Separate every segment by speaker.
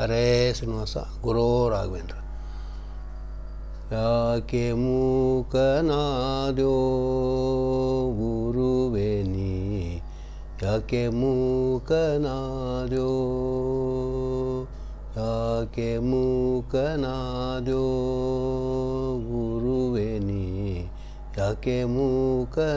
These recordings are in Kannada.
Speaker 1: ಹರೇ ಶ್ರೀನಿವಾಸ, ಗುರೋ ರಾಘವೇಂದ್ರ. ಯಾಕೆ ಮೂಕನಾದ್ಯೋ ಗುರುವೇ ನೀ? ಯಾಕೆ ಮೂಕನಾದ್ಯೋ? ಯಾಕೆ ಮೂಕನಾದ್ಯೋ ಗುರುವೇ ನೀ? ಯಾಕೆ ಮೂಕನಾದ್ಯೋ?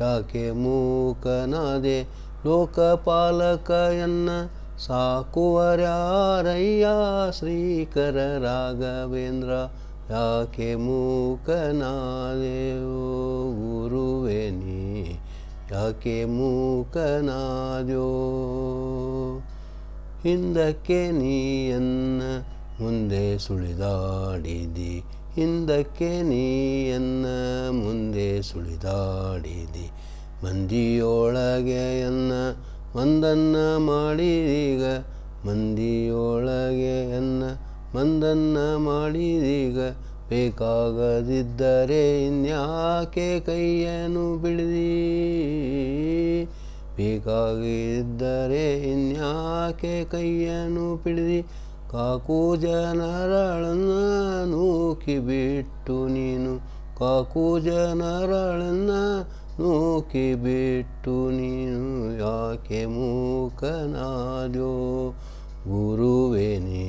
Speaker 1: ಯಾಕೆ ಮೂಕನಾದೆ? ಲೋಕಪಾಲಕಯನ್ನ ಸಾಕುವರ್ಯಾರಯ್ಯ ಶ್ರೀಕರ ರಾಘವೇಂದ್ರ, ಯಾಕೆ ಮೂಕನಾದೆಯೋ ಗುರುವೆನಿ ನೀ, ಯಾಕೆ ಮೂಕನಾದ್ಯೋ? ಹಿಂದಕ್ಕೆ ನೀಯನ್ನ ಮುಂದೆ ಸುಳಿದಾಡಿದಿ, ಹಿಂದಕ್ಕೆ ನೀಯನ್ನ ಮುಂದೆ ಸುಳಿದಾಡಿದಿ, ಮಂದಿಯೊಳಗೆ ಎನ್ನ ಮಂದನ್ನ ಮಾಡಿದೀಗ, ಮಂದಿಯೊಳಗೆ ಎನ್ನ ಮಂದನ್ನ ಮಾಡಿದೀಗ, ಬೇಕಾಗದಿದ್ದರೆ ಇನ್ಯಾಕೆ ಕೈಯನ್ನು ಬಿಡಿದಿ? ಬೇಕಾಗಿದ್ದರೆ ಇನ್ಯಾಕೆ ಕೈಯನ್ನು ಬಿಡದಿ? ಕಾಕು ಜನರಳನ್ನ ನೂಕಿ ಬಿಟ್ಟು ನೀನು, ಕಾಕು ಜನರಳನ್ನ ಯಾಕೆ ಮೂಕನಾದ್ಯೋ ಗುರುವೇ ನೀ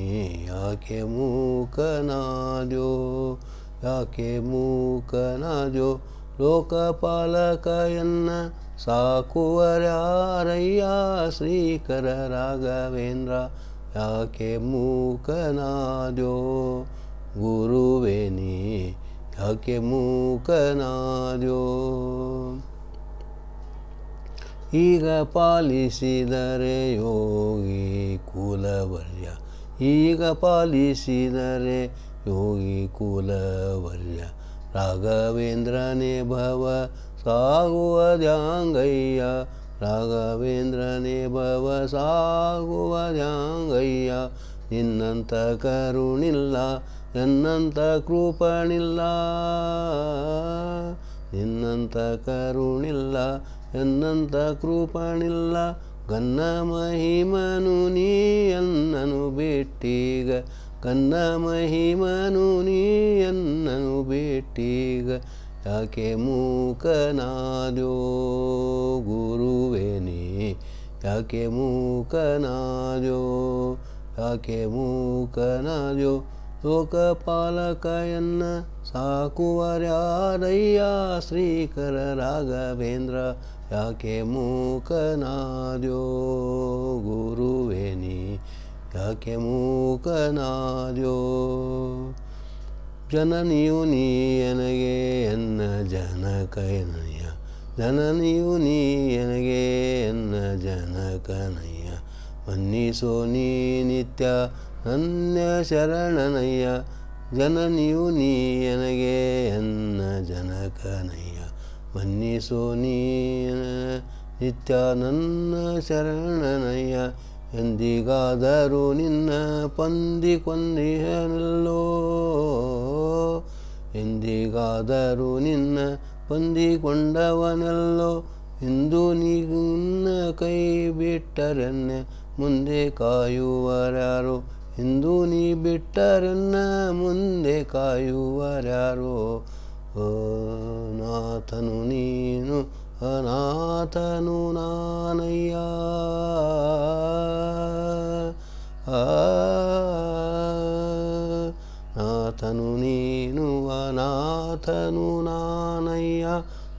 Speaker 1: ಯಾಕೆ ಮೂಕನಾದ್ಯೋ ಯಾಕೆ ಮೂಕನಾದ್ಯೋ ಲೋಕಪಾಲಕಯನ್ನ ಸಾಕುವರ್ಯಾರಯ್ಯ ಶ್ರೀಕರ ರಾಘವೇಂದ್ರ ಯಾಕೆ ಮೂಕನಾದ್ಯೋ ಗುರುವೇ ನೀ ಯಾಕೆ ಮೂಕನಾದ್ಯೋ. ಈಗ ಪಾಲಿಸಿದರೆ ಯೋಗಿ ಕುಲವರ್ಯ. ಈಗ ಪಾಲಿಸಿದರೆ ಯೋಗಿ ಕುಲವರ್ಯ. ರಾಘವೇಂದ್ರನೇ ಭವ ಸಾಗುವದ್ಯಾಂಗಯ್ಯ ರಾಘವೇಂದ್ರನೇ ಭವ ಸಾಗುವದ್ಯಾಂಗಯ್ಯ ನಿನ್ನಂತ ಕರುಣಿಲ್ಲ ನನ್ನಂಥ ಕೃಪಣಿಲ್ಲ ನಿನ್ನಂತ ಕರುಣಿಲ್ಲ, ಎನ್ನಂತ ಕೃಪಣಿಲ್ಲ ಕನ್ನ ಮಹಿಮನು ನೀ ಎನ್ನನು ಬಿಟ್ಟೀಗ ಕನ್ನ ಮಹಿಮನು ನೀ ಎನ್ನನು ಬಿಟ್ಟೀಗ ಯಾಕೆ ಮೂಕನಾದ್ಯೋ ಗುರುವೇನಿ ಯಾಕೆ ಮೂಕನಾದ್ಯೋ ಯಾಕೆ ಮೂಕನಾದ್ಯೋ. ಲೋಕಪಾಲಕಯನ್ನ ಸಾಕುವರ್ಯಾರಯ್ಯ ಶ್ರೀಕರ ರಾಘವೇಂದ್ರ, ಯಾಕೆ ಮೂಕನಾದ್ಯೋ ಗುರುವೇನಿ ಯಾಕೆ ಮೂಕನಾದ್ಯೋ? ಜನನಿಯು ನೀ ನನಗೆ ಎನ್ನ ಜನಕನಯ್ಯ, ಜನನಿಯು ನೀ ನನಗೆ ಎನ್ನ ಜನಕನಯ್ಯ, ಮನ್ನಿಸೋ ನೀ ನಿತ್ಯ ನನ್ನ ಶರಣನಯ್ಯ, ಜನನಿಯು ನೀಯನಗೆ ಎನ್ನ ಜನಕನಯ್ಯ. ಮನ್ನಿಸೋ ನೀನ ನಿತ್ಯ ನನ್ನ ಶರಣನಯ್ಯ, ಎಂದಿಗಾದರೂ ನಿನ್ನ ಪಂದಿ ಕೊಂದಿಹನಲ್ಲೋ ಎಂದಿಗಾದರೂ ನಿನ್ನ ಹೊಂದಿಕೊಂಡವನಲ್ಲೋ ಎಂದು ನಿನ್ನ ಕೈ ಬಿಟ್ಟರನ್ನೇ, ಮುಂದೆ ಕಾಯುವರ್ಯಾರೋ ಎಂದು ನೀ ಬಿಟ್ಟರನ್ನ ಮುಂದೆ ಕಾಯುವರ್ಯಾರೋ? ನಾಥನು ನೀನು, ಅನಾಥನು ನಾನಯ್ಯ. ನಾಥನು ನೀನು, ಅನಾಥನು ನಾನಯ್ಯ.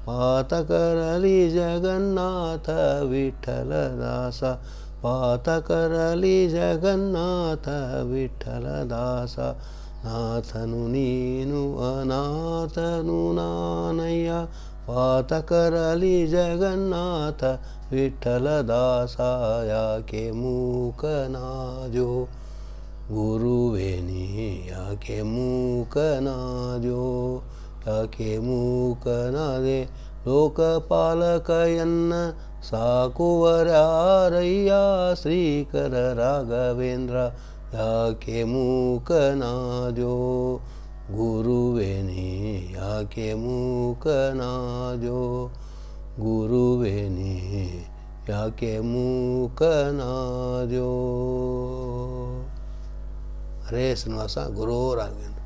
Speaker 1: ಪಾತಕರಲಿ ಜಗನ್ನಾಥ ವಿಠಲದಾಸ. ಪಾತಕರಲಿ ಜಗನ್ನಾಥ ವಿಠಲದಾಸ. ನಾಥನು ನೀನು ಅನಾಥನು ನಾನಯ್ಯ. ಪಾತಕರಲಿ ಜಗನ್ನಾಥ ವಿಠಲದಾಸ ಯಾಕೆ ಮೂಕನಾದ್ಯೋ ಗುರುವೇನಿ ಯಾಕೆ ಮೂಕನಾದ್ಯೋ? ಯಾಕೆ ಮೂಕನಾದೆ? ಲೋಕಪಾಲಕಯನ್ನ ಸಾಕುವರ್ಯಾರಯ್ಯ ಶ್ರೀಕರ ರಾಘವೇಂದ್ರ ಯಾಕೆ ಮೂಕನಾದ್ಯೋ ಗುರುವೇ ನೀ ಯಾಕೆ ಮೂಕನಾದ್ಯೋ ಗುರುವೇ ನೀ ಯಾಕೆ ಮೂಕನಾದ್ಯೋ ಹರೇ ಶ್ರೀನಿವಾಸ ಗುರೋ ರಾಘವೇಂದ್ರ